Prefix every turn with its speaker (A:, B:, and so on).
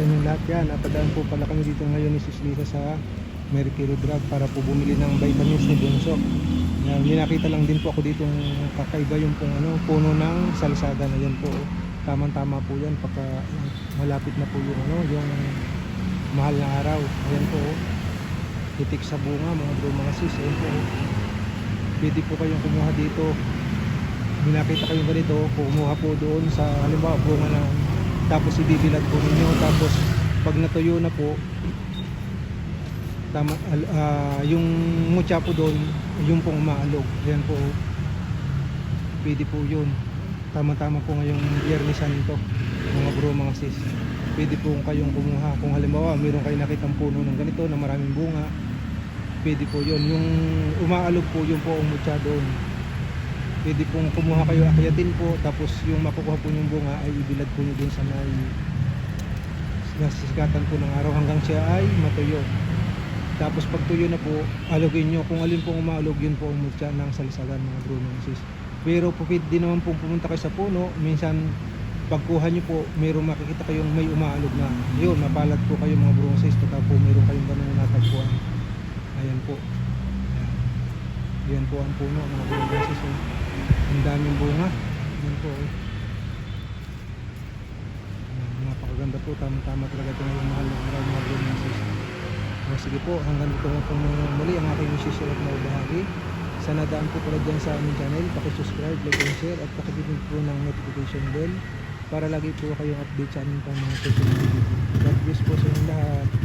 A: sa inyong lahat yan. Napadaan po pala kami dito ngayon ni Sis Lisa sa Mercury Drug para po bumili ng vitamins ni Bunso. Yan, nakita lang din po ako dito kakaiba yung pong ano, puno ng salsada na yan po. Tamang-tama po yan pagka malapit na po yung ano, yung mahal na araw. Ayan po. oh. Titik sa bunga mga bro mga sis. Ayan po. oh. Pwede po kayong kumuha dito. May nakita kayong ganito, kumuha po doon sa halimbawa bunga na tapos ibibilad po ninyo. Tapos pag natuyo na po tama ah, yung mutya po doon yung pong umaalog. Yan po. Pwede po yun. Tama tama po ngayong Biyernes Santo mga bro mga sis. Pwede po kayong kumuha. Kung halimbawa meron kayo nakitang puno ng ganito na maraming bunga pwede po yun. Yung umaalog po yung po ang mutya doon pwede pong kumuha kayo akyatin po tapos yung makukuha po yung bunga ay ibilad po nyo dun sa may nasisikatan po ng araw hanggang siya ay matuyo. Tapos pag tuyo na po alogin nyo kung alin pong umaalog yun po ang mutya ng salisagan mga bro mga sis pero po pwede din naman pong pumunta kayo sa puno. Minsan pagkuha nyo po mayroong makikita kayong may umaalog na. Yun mapalad po kayo mga bro mga sis pagka po mayroong kayong ganun na natagpuan. Ayan po. Yan po ang puno mga bro mga sis oh. ang daming bunga. Yan po oh. Napakaganda po. Tama-tama talaga ito ngayong mahal na araw mga bro mga sis o, sige po hanggang dito po muli ang aking isisulat na bahagi. Sa nadaan po pala dyan sa aming channel subscribe like and share at pakipindot po ng notification bell para lagi po kayong update sa aming pang mga susunod video. God bless po sa inyong lahat